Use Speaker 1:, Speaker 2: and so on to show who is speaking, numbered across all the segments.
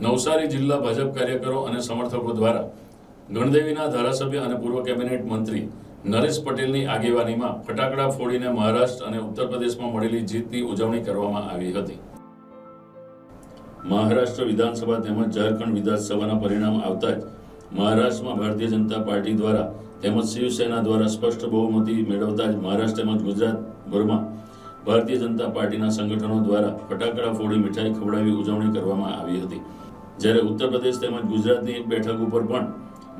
Speaker 1: નવસારી જિલ્લા ભાજપ કાર્યકરો અને સમર્થકો દ્વારા ગણદેવીના ધારાસભ્ય અને પૂર્વ કેબિનેટ મંત્રી નરેશ પટેલની આગેવાનીમાં ફટાકડા ફોડીને મહારાષ્ટ્ર અને ઉત્તર પ્રદેશમાં મળેલી જીતની ઉજવણી કરવામાં આવી હતી. મહારાષ્ટ્ર વિધાનસભા તેમજ ઝારખંડ વિધાનસભાના પરિણામ આવતા જ મહારાષ્ટ્રમાં ભારતીય જનતા પાર્ટી દ્વારા તેમજ શિવસેના દ્વારા સ્પષ્ટ બહુમતી મેળવતા જ મહારાષ્ટ્ર તેમજ ગુજરાતભરમાં ભારતીય જનતા પાર્ટીના સંગઠનો દ્વારા ફટાકડા ફોડી મીઠાઈ ખવડાવી ઉજવણી કરવામાં આવી હતી. જ્યારે ઉત્તર પ્રદેશ તેમજ ગુજરાતની એક બેઠક ઉપર પણ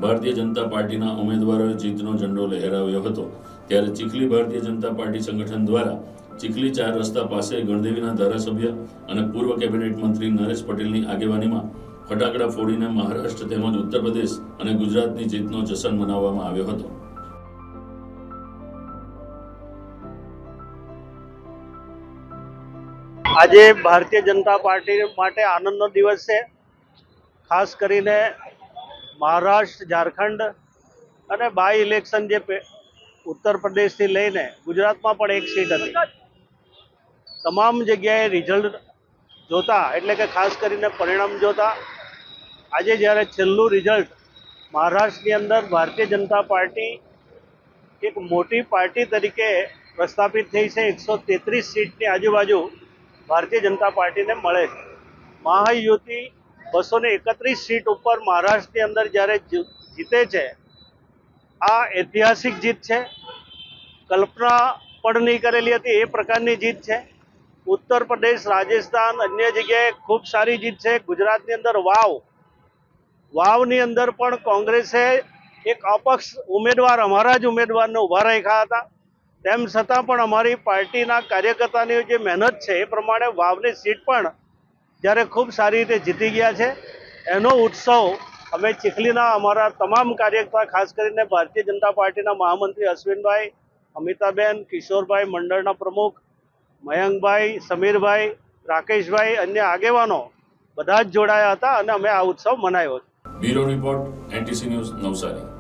Speaker 1: ભારતીય જનતા પાર્ટીના ઉમેદવારોએ જીતનો ઝંડો લહેરાવ્યો હતો, ત્યારે ચીખલી ભારતીય જનતા પાર્ટી સંગઠન દ્વારા ચીખલી ચાર રસ્તા પાસે ગણદેવીના ધારાસભ્ય અને પૂર્વ કેબિનેટ મંત્રી નરેશ પટેલની આગેવાનીમાં ફટાકડા ફોડીને મહારાષ્ટ્ર તેમજ ઉત્તર પ્રદેશ અને ગુજરાતની જીતનો જશન મનાવવામાં આવ્યો હતો.
Speaker 2: આજે ભારતીય જનતા પાર્ટી માટે આનંદનો દિવસ છે. ખાસ કરીને મહારાષ્ટ્ર, ઝારખંડ અને બાય ઇલેક્શન જે ઉત્તર પ્રદેશથી લઈને ગુજરાતમાં પણ એક સીટ હતી. તમામ જગ્યાએ રિઝલ્ટ જોતા, એટલે કે ખાસ કરીને પરિણામ જોતા, આજે જ્યારે છેલ્લું રિઝલ્ટ મહારાષ્ટ્રની અંદર ભારતીય જનતા પાર્ટી એક મોટી પાર્ટી તરીકે પ્રસ્થાપિત થઈ છે, એકસો તેત્રીસ સીટની આજુબાજુ ભારતીય જનતા પાર્ટીને મળે છે. મહાયુતિ બસો ને એકત્રીસ સીટ ઉપર મહારાષ્ટ્રની અંદર જ્યારે જીતે છે, આ ઐતિહાસિક જીત છે. કલ્પના પણ નહીં કરેલી હતી, એ પ્રકારની જીત છે. ઉત્તર પ્રદેશ, રાજસ્થાન, અન્ય જગ્યાએ ખૂબ સારી જીત છે. ગુજરાતની અંદર વાવ. વાવની અંદર પણ કોંગ્રેસે એક અપક્ષ ઉમેદવાર, અમારા જ ઉમેદવારને ઊભા રાખ્યા હતા. તેમ છતાં પણ અમારી પાર્ટીના કાર્યકર્તાની જે મહેનત છે, એ પ્રમાણે વાવની સીટ પણ જ્યારે ખૂબ સારી રીતે જીતી ગયા છે. એનો ઉત્સવ અમે ચીખલીના અમારા તમામ કાર્યકર્તા, ખાસ કરીને ભારતીય જનતા પાર્ટીના મહામંત્રી અશ્વિનભાઈ, અમિતાબેન, કિશોરભાઈ મંડળના પ્રમુખ, મયંકભાઈ, સમીરભાઈ, રાકેશભાઈ, અન્ય આગેવાનો બધા જ જોડાયા હતા અને અમે આ ઉત્સવ મનાવ્યો
Speaker 1: bureau report, NTC news Navsari.